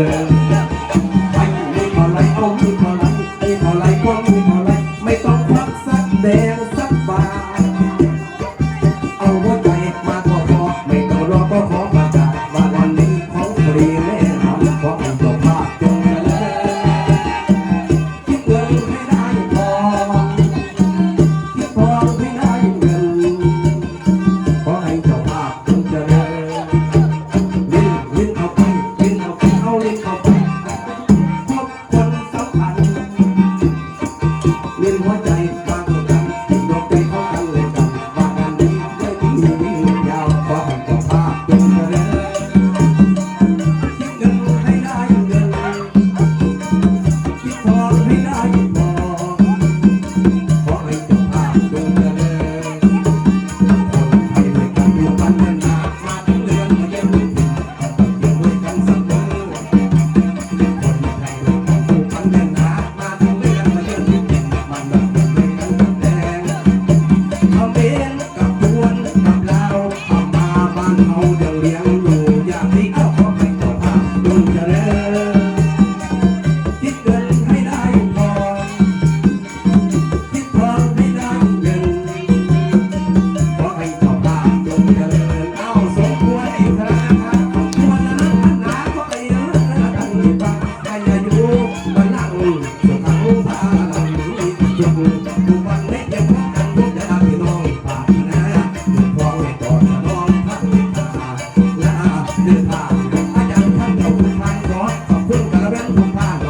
Yeah. ได้เข้าไปพบคนสำคัญเรียนหัวใจ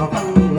Thank.